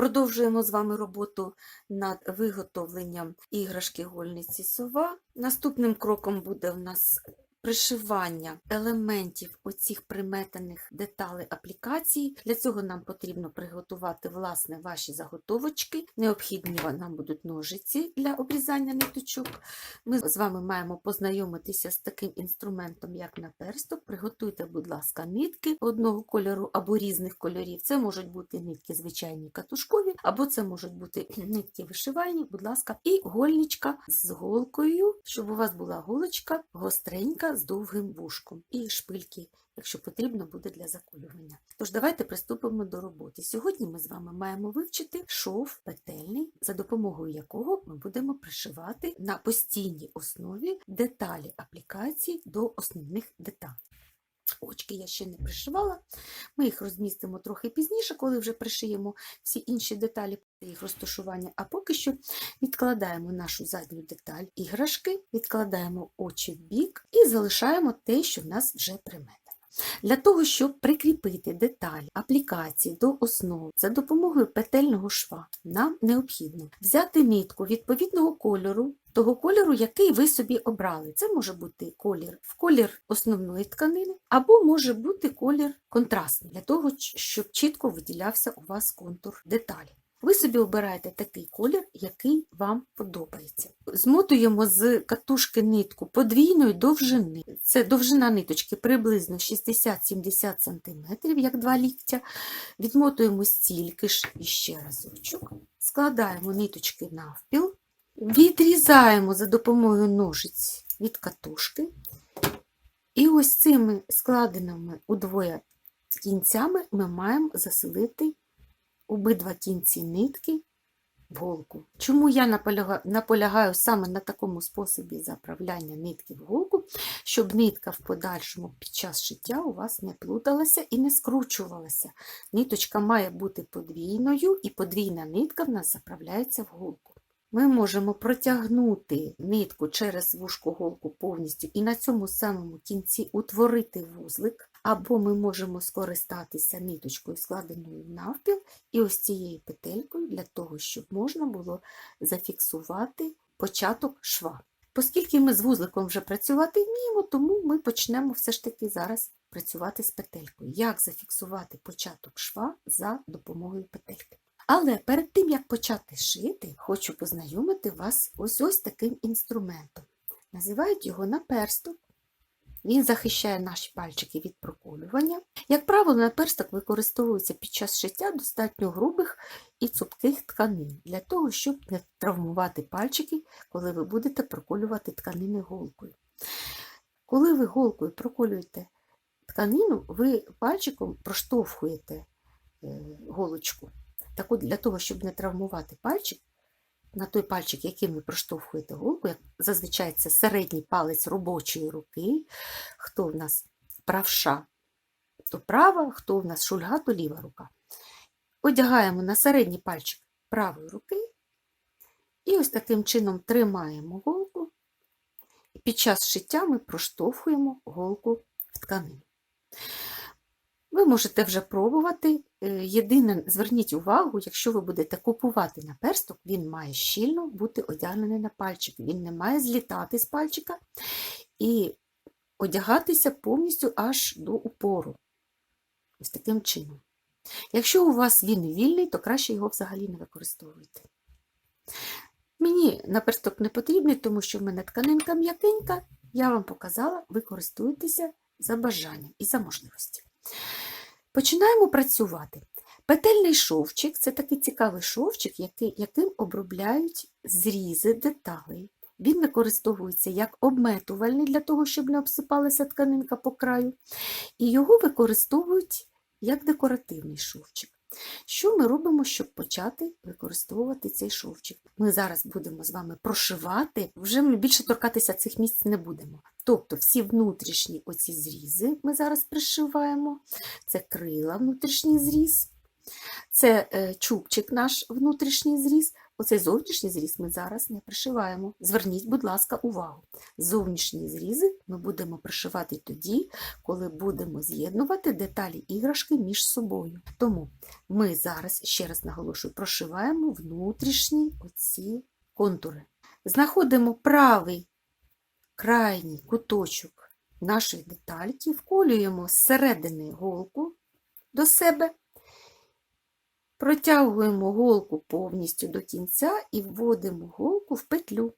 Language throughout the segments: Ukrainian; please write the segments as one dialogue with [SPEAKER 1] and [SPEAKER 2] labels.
[SPEAKER 1] Продовжуємо з вами роботу над виготовленням іграшки гольниці сова. Наступним кроком буде в нас пришивання елементів оцих приметаних деталей аплікації. Для цього нам потрібно приготувати власне ваші заготовочки. Необхідні нам будуть ножиці для обрізання ниточок. Ми з вами маємо познайомитися з таким інструментом, як наперсток. Приготуйте, будь ласка, нитки одного кольору або різних кольорів. Це можуть бути нитки звичайні катушкові, або це можуть бути нитки вишивальні, будь ласка, і гольничка з голкою, щоб у вас була голочка гостренька з довгим вушком, і шпильки. Якщо потрібно буде для заколювання. Тож давайте приступимо до роботи. Сьогодні ми з вами маємо вивчити шов петельний, за допомогою якого ми будемо пришивати на постійній основі деталі аплікації до основних деталей. Очки я ще не пришивала, ми їх розмістимо трохи пізніше, коли вже пришиємо всі інші деталі їх розташування. А поки що відкладаємо нашу задню деталь іграшки, відкладаємо очі в бік і залишаємо те, що в нас вже приметено. Для того, щоб прикріпити деталь аплікації до основи за допомогою петельного шва, нам необхідно взяти нитку відповідного кольору, того кольору, який ви собі обрали. Це може бути колір в колір основної тканини, або може бути колір контрастний, для того, щоб чітко виділявся у вас контур деталі. Ви собі обираєте такий колір, який вам подобається. Змотуємо з катушки нитку подвійної довжини. Це довжина ниточки приблизно 60-70 см, як два ліктя. Відмотуємо стільки ж іще разочок. Складаємо ниточки навпіл, відрізаємо за допомогою ножиць від катушки. І ось цими складеними удвоє кінцями ми маємо заселити обидва кінці нитки голку. Чому я наполягаю саме на такому способі заправляння нитки в голку, щоб нитка в подальшому під час шиття у вас не плуталася і не скручувалася. Ниточка має бути подвійною, і подвійна нитка в нас заправляється в голку. Ми можемо протягнути нитку через вушку голку повністю і на цьому самому кінці утворити вузлик, або ми можемо скористатися ниточкою, складеною навпіл, і ось цією петелькою для того, щоб можна було зафіксувати початок шва. Оскільки ми з вузликом вже працювати вміємо, тому ми почнемо все ж таки зараз працювати з петелькою. Як зафіксувати початок шва за допомогою петельки? Але перед тим, як почати шити, хочу познайомити вас ось ось таким інструментом. Називають його наперсток. Він захищає наші пальчики від проколювання. Як правило, наперсток використовується під час шиття достатньо грубих і цупких тканин, для того, щоб не травмувати пальчики, коли ви будете проколювати тканини голкою. Коли ви голкою проколюєте тканину, ви пальчиком проштовхуєте голочку. Так от, для того, щоб не травмувати пальчик, на той пальчик, яким ви проштовхуєте голку, як зазвичай це середній палець робочої руки, хто в нас правша, то права, хто в нас шульга, то ліва рука. Одягаємо на середній пальчик правої руки і ось таким чином тримаємо голку, і під час шиття ми проштовхуємо голку в тканину. Ви можете вже пробувати. Е, єдине, зверніть увагу, якщо ви будете купувати наперсток, він має щільно бути одягнений на пальчик, він не має злітати з пальчика і одягатися повністю аж до упору. Ось таким чином. Якщо у вас він вільний, то краще його взагалі не використовуйте. Мені наперсток не потрібний, тому що в мене тканинка м'якенька, я вам показала, ви користуєтеся за бажанням і за можливості. Починаємо працювати. Петельний шовчик це такий цікавий шовчик, який, яким обробляють зрізи деталей. Він використовується як обметувальний для того, щоб не обсипалася тканинка по краю, і його використовують як декоративний шовчик. Що ми робимо, щоб почати використовувати цей шовчик? Ми зараз будемо з вами прошивати, вже ми більше торкатися цих місць не будемо. Тобто всі внутрішні оці зрізи ми зараз пришиваємо, це крила, внутрішній зріз. Це е, чубчик наш внутрішній зріз. Оцей зовнішній зріз ми зараз не пришиваємо. Зверніть, будь ласка, увагу. Зовнішні зрізи ми будемо пришивати тоді, коли будемо з'єднувати деталі іграшки між собою. Тому ми зараз, ще раз наголошую, прошиваємо внутрішні оці контури. Знаходимо правий крайній куточок нашої детальки, вколюємо зсередини голку до себе, протягуємо голку повністю до кінця і вводимо голку в петлю.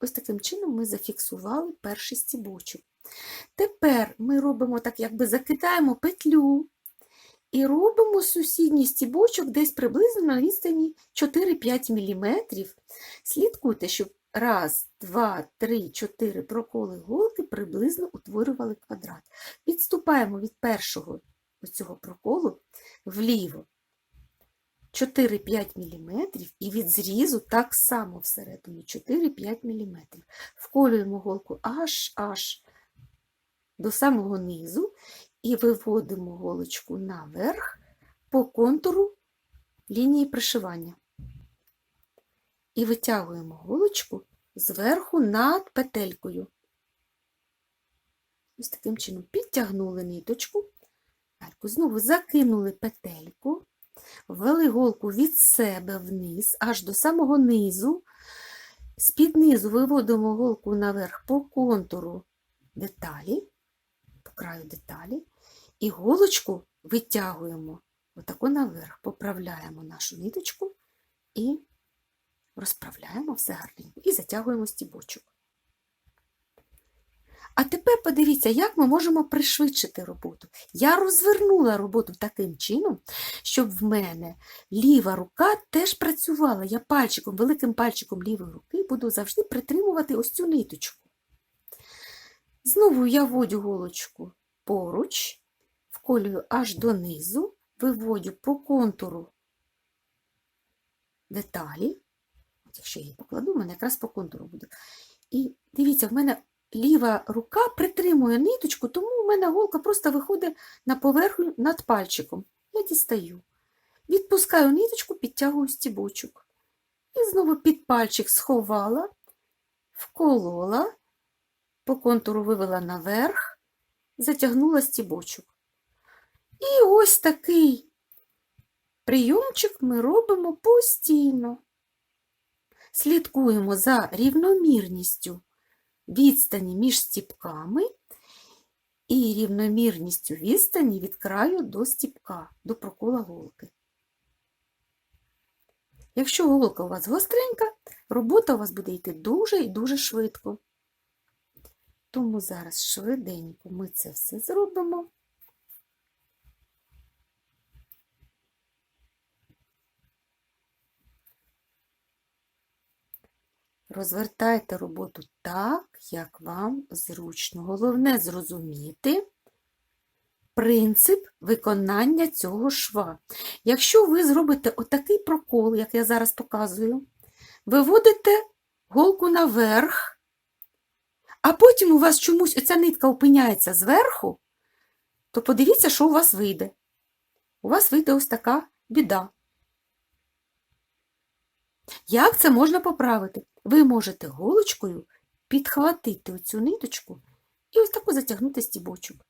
[SPEAKER 1] Ось таким чином ми зафіксували перший стібочок. Тепер ми робимо так, якби закидаємо петлю і робимо сусідній стібочок десь приблизно на відстані 4-5 мм. Слідкуйте, щоб раз, два, три, чотири проколи голки приблизно утворювали квадрат. Відступаємо від першого цього проколу вліво 4-5 мм і від зрізу так само всередині 4-5 мм. Вколюємо голку аж аж до самого низу і виводимо голочку наверх по контуру лінії пришивання. І витягуємо голочку зверху над петелькою. Ось таким чином підтягнули ниточку, петельку, знову закинули петельку, ввели голку від себе вниз, аж до самого низу. З-під низу виводимо голку наверх по контуру деталі, по краю деталі, і голочку витягуємо отако наверх, поправляємо нашу ниточку і розправляємо все гарненько і затягуємо стібочок. А тепер подивіться, як ми можемо пришвидшити роботу. Я розвернула роботу таким чином, щоб в мене ліва рука теж працювала. Я пальчиком, великим пальчиком лівої руки буду завжди притримувати ось цю ниточку. Знову я вводю голочку поруч, вколюю аж донизу, виводю по контуру деталі. От Якщо я її покладу, в мене якраз по контуру буде. І дивіться, в мене ліва рука притримує ниточку, тому у мене голка просто виходить на поверхню над пальчиком. Я дістаю. Відпускаю ниточку, підтягую стібочок. І знову під пальчик сховала, вколола, по контуру вивела наверх, затягнула стібочок. І ось такий прийомчик ми робимо постійно. Слідкуємо за рівномірністю відстані між стіпками і рівномірністю відстані від краю до стіпка, до прокола голки. Якщо голка у вас гостренька, робота у вас буде йти дуже і дуже швидко. Тому зараз швиденько ми це все зробимо. Розвертайте роботу так, як вам зручно. Головне зрозуміти принцип виконання цього шва. Якщо ви зробите отакий прокол, як я зараз показую, виводите голку наверх, а потім у вас чомусь оця нитка опиняється зверху, то подивіться, що у вас вийде. У вас вийде ось така біда. Як це можна поправити? Ви можете голочкою підхватити оцю ниточку і ось таку затягнути стібочок.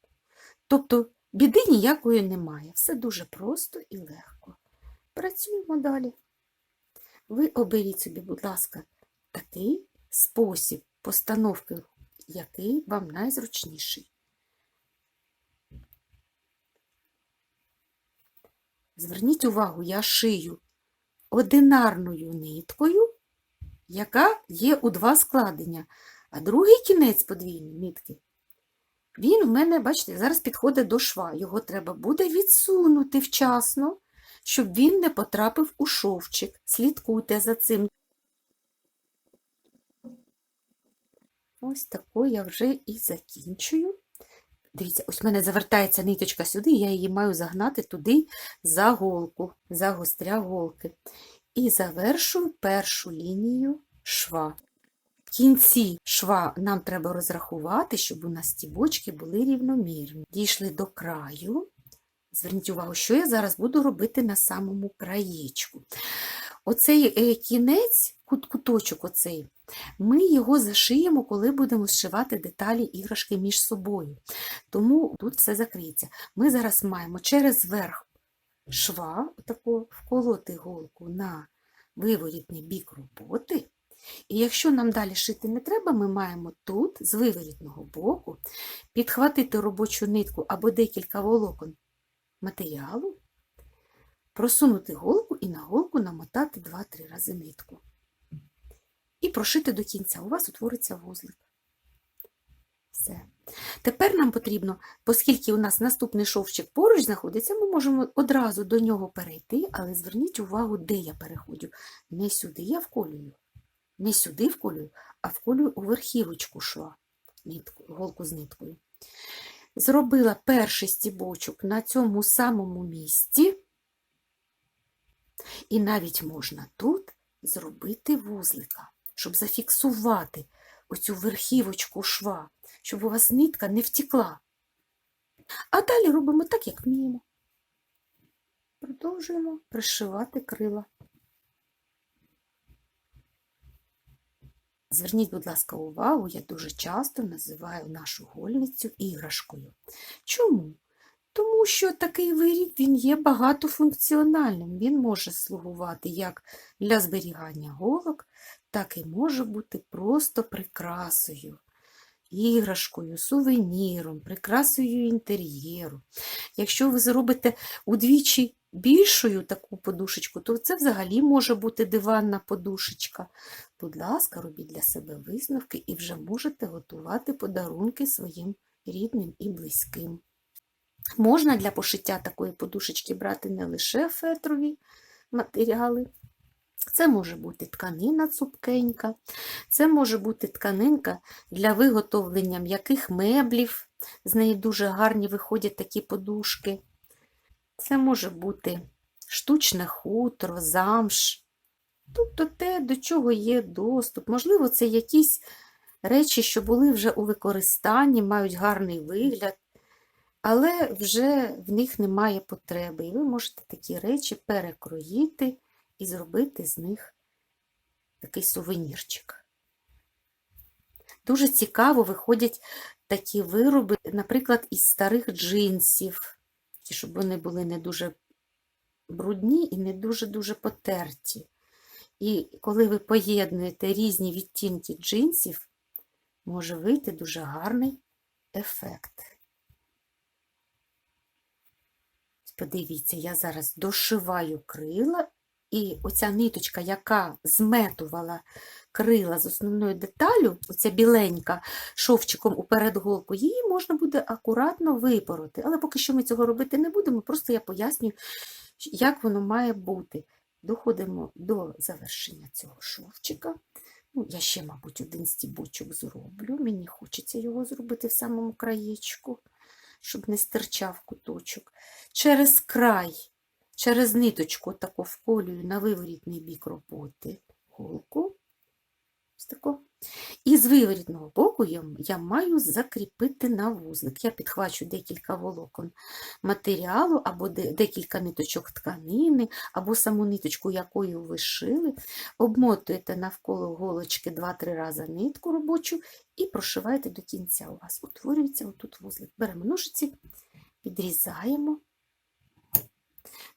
[SPEAKER 1] Тобто біди ніякої немає. Все дуже просто і легко. Працюємо далі. Ви оберіть собі, будь ласка, такий спосіб постановки, який вам найзручніший. Зверніть увагу, я шию одинарною ниткою, яка є у два складення, а другий кінець подвійної нитки, він в мене, бачите, зараз підходить до шва. Його треба буде відсунути вчасно, щоб він не потрапив у шовчик. Слідкуйте за цим. Ось таку я вже і закінчую. Дивіться, ось в мене завертається ниточка сюди, я її маю загнати туди за голку, за гостря голки. І завершую першу лінію шва. Кінці шва нам треба розрахувати, щоб у нас стібочки були рівномірні. Дійшли до краю, Зверніть увагу, що я зараз буду робити на самому краєчку. Оцей е, кінець, кут- куточок оцей, ми його зашиємо, коли будемо зшивати деталі іграшки між собою. Тому тут все закриється. Ми зараз маємо через верх шва отако вколоти голку на виворітний бік роботи. І якщо нам далі шити не треба, ми маємо тут, з виворітного боку, підхватити робочу нитку або декілька волокон матеріалу, просунути голку і на голку намотати 2-3 рази нитку. І прошити до кінця. У вас утвориться вузлик. Все. Тепер нам потрібно, оскільки у нас наступний шовчик поруч знаходиться, ми можемо одразу до нього перейти, але зверніть увагу, де я переходжу. Не сюди я вколюю, не сюди вколюю, а вколюю у верхівочку нитку, голку з ниткою. Зробила перший стібочок на цьому самому місці, і навіть можна тут зробити вузлика, щоб зафіксувати оцю верхівочку шва, щоб у вас нитка не втікла. А далі робимо так, як вміємо. Продовжуємо пришивати крила. Зверніть, будь ласка, увагу, я дуже часто називаю нашу гольницю іграшкою. Чому? Тому що такий виріб він є багатофункціональним. Він може слугувати як для зберігання голок, так і може бути просто прикрасою, іграшкою, сувеніром, прикрасою інтер'єру. Якщо ви зробите удвічі більшою таку подушечку, то це взагалі може бути диванна подушечка. Будь ласка, робіть для себе висновки і вже можете готувати подарунки своїм рідним і близьким. Можна для пошиття такої подушечки брати не лише фетрові матеріали. Це може бути тканина цупкенька, це може бути тканинка для виготовлення м'яких меблів, з неї дуже гарні виходять такі подушки. Це може бути штучне хутро, замш, тобто те, до чого є доступ. Можливо, це якісь речі, що були вже у використанні, мають гарний вигляд, але вже в них немає потреби. І ви можете такі речі перекроїти і зробити з них такий сувенірчик. Дуже цікаво виходять такі вироби, наприклад, із старих джинсів, щоб вони були не дуже брудні і не дуже-дуже потерті. І коли ви поєднуєте різні відтінки джинсів, може вийти дуже гарний ефект. Подивіться, я зараз дошиваю крила, і оця ниточка, яка зметувала крила з основною деталю, оця біленька шовчиком у передголку, її можна буде акуратно випороти. Але поки що ми цього робити не будемо, просто я пояснюю, як воно має бути. Доходимо до завершення цього шовчика. Ну, Я ще, мабуть, один стібочок зроблю. Мені хочеться його зробити в самому краєчку, щоб не стирчав куточок. Через край, через ниточку таку вколюю на виворітний бік роботи голку. Ось таку. І з виворітного боку я, я маю закріпити на вузлик. Я підхвачу декілька волокон матеріалу, або де, декілька ниточок тканини, або саму ниточку, якою ви шили. Обмотуєте навколо голочки 2-3 рази нитку робочу і прошиваєте до кінця. У вас утворюється отут вузлик. Беремо ножиці, підрізаємо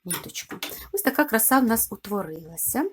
[SPEAKER 1] ниточку. Ось така краса в нас утворилася.